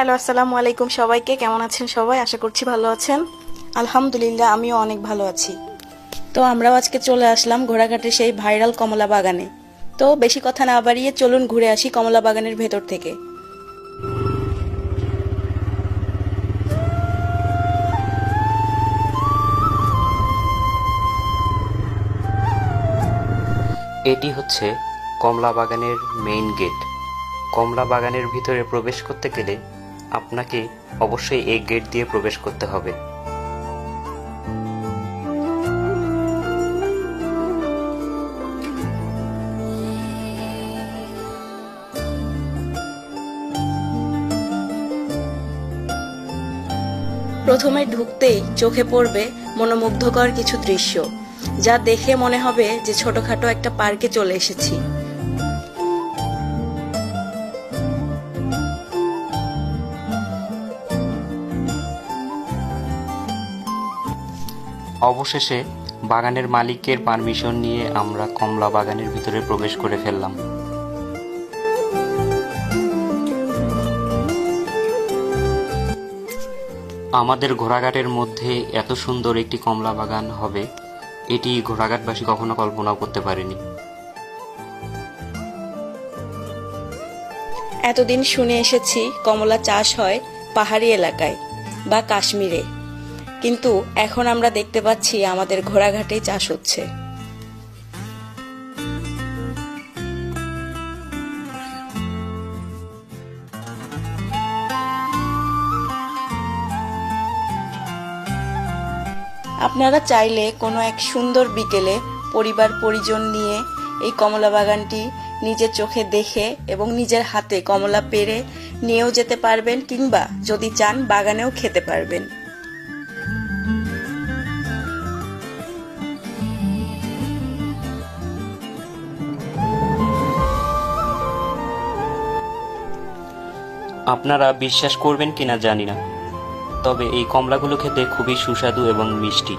Hello, আসসালামু আলাইকুম সবাইকে। কেমন আছেন সবাই? আশা করছি ভালো আছেন। আলহামদুলিল্লাহ, আমিও অনেক ভালো আছি। তো আমরাও আজকে চলে আসলাম ঘোড়াঘাটের সেই ভাইরাল কমলা বাগানে। তো বেশি কথা না বাড়িয়ে চলুন ঘুরে আসি কমলা বাগানের ভেতর থেকে। এটি হচ্ছে কমলা বাগানের মেইন গেট। কমলা বাগানের ভিতরে প্রবেশ করতে গেলে আপনাকে অবশ্যই এই গেট দিয়ে প্রবেশ করতে হবে। প্রথমে ঢুকতেই চোখে পড়বে মনোমুগ্ধকর কিছু দৃশ্য, যা দেখে মনে হবে যে ছোটখাটো একটা পার্কে চলে এসেছি। অবশেষে বাগানের মালিকের পারমিশন নিয়ে আমরা কমলা বাগানের ভিতরে প্রবেশ করে ফেললাম। আমাদের ঘোড়াঘাটের মধ্যে এত সুন্দর একটি কমলা বাগান হবে, এটি ঘোড়াঘাটবাসী কখনো কল্পনাও করতে পারেনি। এতদিন শুনে এসেছি কমলা চাষ হয় পাহাড়ি এলাকায় বা কাশ্মীরে। কিন্তু এখন আমরা দেখতে পাচ্ছি আমাদের ঘোড়াঘাটেই চাষ হচ্ছে। আপনারা চাইলে কোনো এক সুন্দর বিকেলে পরিবার পরিজন নিয়ে এই কমলা বাগানটি নিজের চোখে দেখে এবং নিজের হাতে কমলা পেরে নিয়েও যেতে পারবেন কিংবা যদি চান বাগানেও খেতে পারবেন। আপনারা বিশ্বাস করবেন কিনা জানি না। তবে এই কমলাগুলো খেতে খুবই সুস্বাদু এবং মিষ্টি।